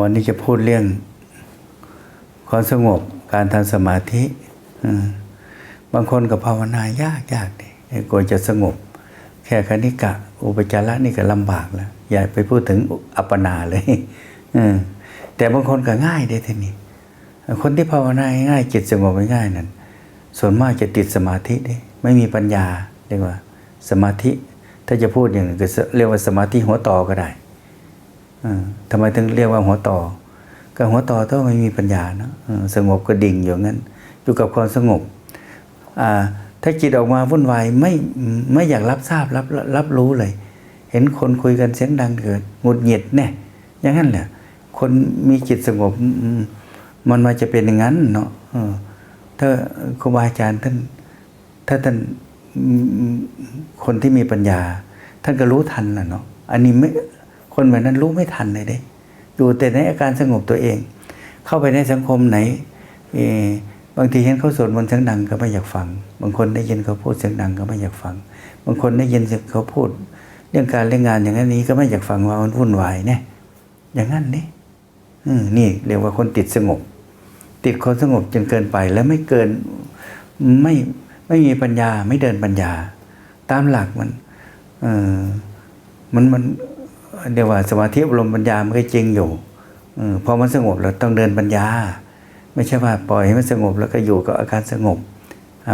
วันนี้จะพูดเรื่องความสงบการทำสมาธิบางคนกับภาวนายากยากดิกว่าจะสงบ แค่คณิกะ อุปจาระนี่ก็ลำบากแล้ว อย่าไปพูดถึงอัปปนาเลยแต่บางคนก็ง่ายได้ทีนี้คนที่ภาวนาง่ายจิตสงบง่ายนั่นส่วนมากจะติดสมาธิดิไม่มีปัญญาเรียกว่า สมาธิ ถ้าจะพูดอย่างนั้นก็เรียกว่าสมาธิหัวต่อก็ได้ ทำไมถึงเรียกว่าหัวต่อ ก็หัวต่อต้องไม่มีปัญญาเนาะสงบก็ดิ่งอยู่งั้น อยู่กับความสงบอ่าถ้าจิตออกมาวุ่นวายไม่ไม่อยากรับทราบรับรับรู้เลย เห็นคนคุยกันเสียงดังเกิดหงุดหงิดเนี่ยอย่างนั้นแหละคนมีจิตสงบมันมาจะเป็นอย่างนั้นเนาะถ้าครูบาอาจารย์ท่านถ้าท่านคนที่มีปัญญา ท่านก็รู้ทันแหละเนาะอันนี้ไม่ คนแบบนั้นรู้ไม่ทันเลยเด้อยู่แต่ในอาการสงบตัวเอง เข้าไปในสังคมไหนบางทีเห็นเขาสวดมนต์เสียงดังก็ไม่อยากฟัง บางคนได้ยินเขาพูดเสียงดังก็ไม่อยากฟัง บางคนได้ยินเขาพูด เรื่องการเรื่องงานอย่างนั้นนี้ก็ไม่อยากฟังว่ามันวุ่นวายเนี่ยอย่างนั้นนี่อนี่เรียกว่าคนติดสงบ ติดคนสงบจนเกินไปแล้วไม่เกินไม่ไม่มีปัญญาไม่เดินปัญญา ตามหลักมัน เออมันมัน เรียกว่าสมาธิอบรมปัญญามันก็จริงอยู่อพอมันสงบเราต้องเดินปัญญา ไม่ใช่ว่าปล่อยให้มันสงบแล้วก็อยู่กับอาการสงบ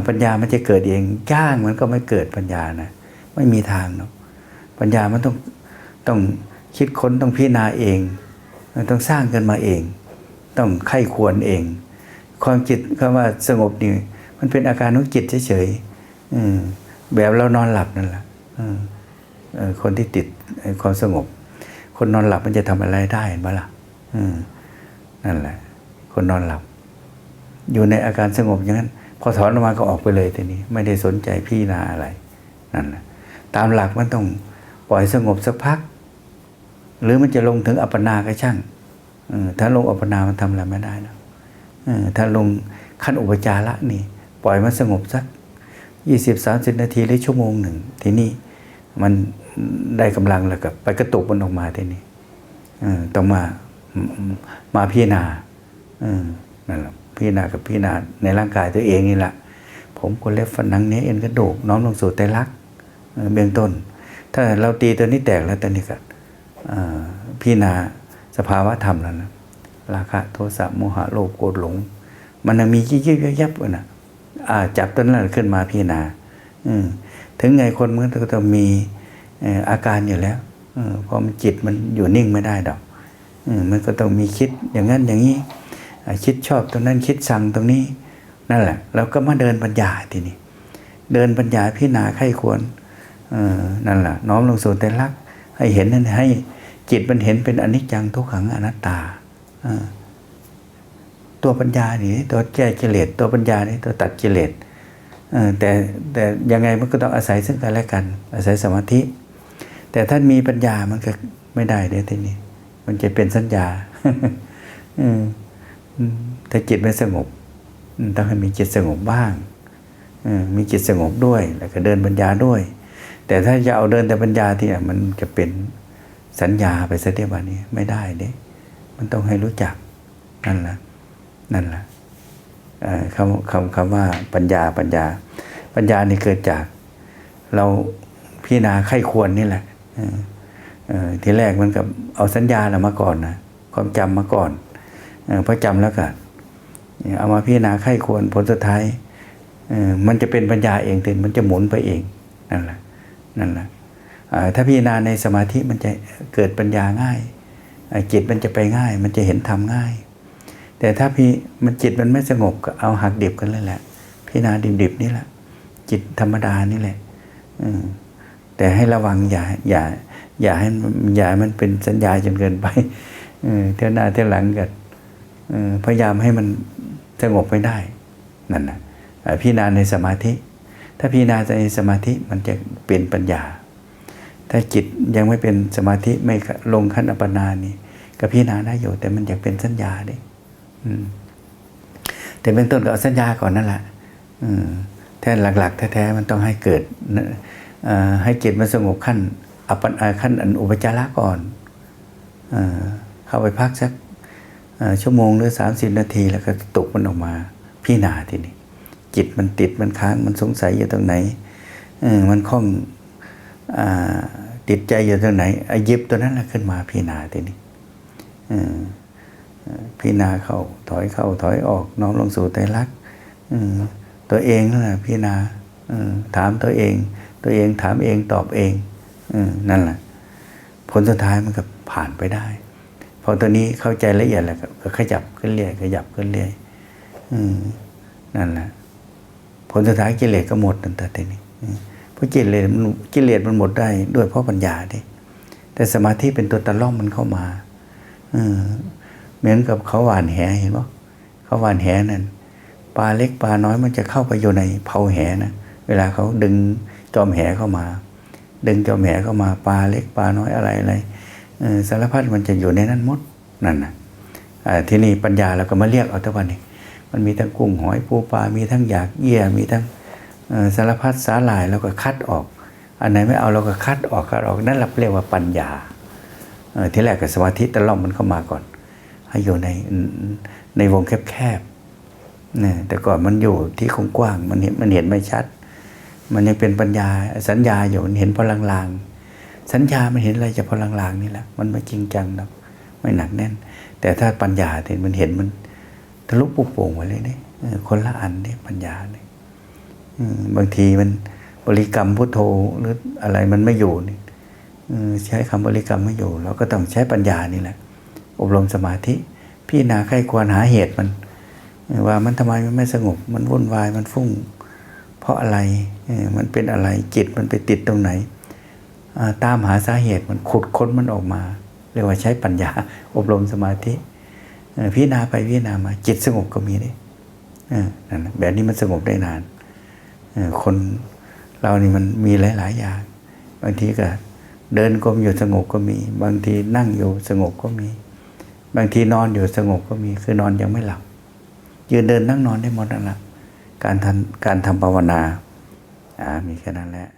ปัญญามันจะเกิดเองจ้างมันก็ไม่เกิดปัญญานะไม่มีทางเนาะปัญญามันต้องต้องคิดค้นต้องพิจารณาเองต้องสร้างกันมาเอง ต้องไข้ควรเอง ความจิตคำว่าสงบนี่มันเป็นอาการของจิตเฉยๆแบบเรานอนหลับนั่นแหละอืมเอ่อคนที่ติดความสงบ คนนอนหลับมันจะทำอะไรได้เห็นไหมล่ะอืมนั่นแหละ คนนอนหลับ อยู่ในอาการสงบอย่างนั้น พอถอนออกมาก็ออกไปเลยทีนี้ ไม่ได้สนใจพี่นาอะไรนั่นแหละตามหลักมันต้องปล่อยสงบสักพัก หรือมันจะลงถึงอัปปนาก็ช่างอถ้าลงอัปปนามันทำอะไรไม่ได้นะถ้าลงขั้นอุปจาระนี่ ปล่อยมันสงบสักยี่สิบสามสิบนาทีหรือชั่วโมงหนึ่ง ทีนี้มัน ได้กำลังแล้วก็ไปกระตุกมันออกมาทีนี้ต้องมามาพิจารณานั่นแหละพิจารณากับพิจารณาในร่างกายตัวเองนี่แหละผมคนเล็บฟันหนังเนี้ยเอ็นกระดูกน้อมลงสู่ไตรลักเบื้องต้น ถ้าเราตีตัวนี้แตกแล้วตอนนี้ก็พิจารณาสภาวะธรรมแล้วนะราคะโทสะโมหะโลภโกรธหลง มันยังมียิบยิบยับยับนะอ่าจับต้นนั้นขึ้นมาพิจารณาถึงไงคนมันก็ต้องมี อาการอยู่แล้วเออเพราะมันจิตมันอยู่นิ่งไม่ได้ดอกมันก็ต้องมีคิดอย่างนั้นอย่างนี้ คิดชอบตรงนั้นคิดสั่งตรงนี้นั่นแหละเราก็มาเดินปัญญาทีนี้เดินปัญญาพิจารณาไข้ควรนั่นแหละน้อมลงสู่แต่ลักให้เห็นนั่นให้จิตมันเห็นเป็นอนิจจังทุกขังอนัตตาตัวปัญญานี่ตัวแก้กิเลสตัวปัญญานี่ตัวตัดกิเลสแต่แต่ยังไงมันก็ต้องอาศัยซึ่งกันและกัน อาศัยสมาธิ แต่ท่านมีปัญญามันก็ไม่ได้เด้ทีนี้ มันจะเป็นสัญญาถ้าจิตไม่สงบต้องให้มีจิตสงบบ้างมีจิตสงบด้วย แล้วก็เดินปัญญาด้วย แต่ถ้าจะเอาเดินแต่ปัญญาที่มันจะเป็นสัญญาไปซะเดียววันนี้ไม่ได้เด้มันต้องให้รู้จักนั่นแหละนั่นแหละเอ่อคำคำคำว่าปัญญาปัญญา ปัญญานี่เกิดจาก เราพิจารณาไข้ควรนี่แหละ ทีแรกมันกับเอาสัญญาเรามาก่อนนะความจำมาก่อนเออพอจำแล้วก็เอามาพิจารณาไข้ควรผลสุดท้ายมันจะเป็นปัญญาเองเต็มันจะหมุนไปเองนั่นแหละนั่นแหละอ่าถ้าพิจารณาในสมาธิมันจะเกิดปัญญาง่ายจิตมันจะไปง่าย มันจะเห็นธรรมง่าย แต่ถ้าพี่มันจิตมันไม่สงบก็เอาหักดิบกันเลยแหละพิจารณาดิบๆนี่แหละจิตธรรมดานี่แหละอืม แต่ให้ระวังอย่าอย่า อย่าให้อย่ามันเป็นสัญญาจนเกินไปเออเท่าหน้าเท่าหลังกันพยายามให้มันสงบไม่ได้นั่นนะพิจารณาในสมาธิ ถ้าพิจารณาในสมาธิมันจะเป็นปัญญา ถ้าจิตยังไม่เป็นสมาธิไม่ลงขั้นอัปปนานี่ก็พิจารณาได้อยู่แต่มันอยากเป็นสัญญาดิแต่เบื้องต้นก็เอาสัญญาก่อนนั่นแหละแต่หลัก ๆ แท้ๆมันต้องให้เกิด ให้จิตมันสงบขั้นอัปปนาขั้นอันอุปจาระก่อนเอเข้าไปพักสักชั่วโมงหรือสามสิบนาทีแล้วก็ตกมันออกมาพี่นาทีนี้จิตมันติดมันค้างมันสงสัยอยู่ตรงไหนอมันคล้องอติดใจอยู่ตรงไหนไอ้หยิบตัวนั้นแหละขึ้นมาพี่นาทีนี้พี่นาเข้าถอยเข้าถอยออกน้อมลงสู่ไตรลักษณ์ตัวเองนั่นแหละพี่นาถามตัวเอง ตัวเองถามเองตอบเองอนั่นแหละ ผลสุดท้ายมันก็ผ่านไปได้พอตัวนี้เข้าใจละเอียดแล้วก็ขยับขึ้นเรื่อยขยับขึ้นเรื่อยนั่นแหละ ผลสุดท้ายกิเลสก็หมดตั้งแต่ทีนี้เพราะกิเลสมันกิเลสมันหมดได้ด้วยเพราะปัญญาดิแต่สมาธิเป็นตัวตะล่อมมันเข้ามาเออเหมือนกับเขาหวานแหเห็นปะเขาหวานแหนั่นปลาเล็กปลาน้อยมันจะเข้าไปอยู่ในเผาแหนะเวลาเขาดึง จอมแหเข้ามา ดึงจอมแหเข้ามาปลาเล็กปลาน้อยอะไรอะไรสารพัดมันจะอยู่ในนั้นหมดนั่นนะอ่าที่นี่ปัญญาเราก็มาเรียกเอาแต่วันนี้มันมีทั้งกุ้งหอยปูปลา มีทั้งหยากเยี่ยมีทั้งสารพัดสาหร่ายเราก็คัดออก อันไหนไม่เอาเราก็คัดออกคัดออกนั่นเราเรียกว่าปัญญาที่แรกกับสมาธิตะล่อมมันเข้ามาก่อน ให้อยู่ในในวงแคบๆนี่แต่ก่อนมันอยู่ที่กว้างๆมันเห็นมันเห็นไม่ชัด มันยังเป็นปัญญาสัญญาอยู่มันเห็นพอลางๆสัญญามันเห็นอะไรจะพอลางๆนี่แหละ มันไม่จริงจังนะไม่หนักแน่น แต่ถ้าปัญญาเนี่ยมันเห็นมันทะลุปุโป่งไปเลยนี่คนละอันนี่ปัญญาเนี่ยบางทีมันบริกรรมพุทโธหรืออะไรมันไม่อยู่นี่ใช้คำบริกรรมไม่อยู่ เราก็ต้องใช้ปัญญานี่แหละ อบรมสมาธิพี่นาใครควรหาเหตุมัน ว่ามันทำไมมันไม่สงบ มันวุ่นวายมันฟุ้ง เพราะอะไรมันเป็นอะไรจิตมันไปติดตรงไหน ตามหาสาเหตุมันขุดค้นมันออกมา เรียกว่าใช้ปัญญาอบรมสมาธิพิจารณาไปพิจารณามา จิตสงบก็มีนี่นั่นแบบนี้มันสงบได้นานคนเรานี่มันมีหลาย ๆ อย่าง บางทีก็เดินกรมอยู่สงบก็มี บางทีนั่งอยู่สงบก็มี บางทีนอนอยู่สงบก็มี คือนอนยังไม่หลับยืนเดินนั่งนอนได้หมดนั่นแหละ การทำการทำภาวนา อ่า มีแค่นั้นแหละ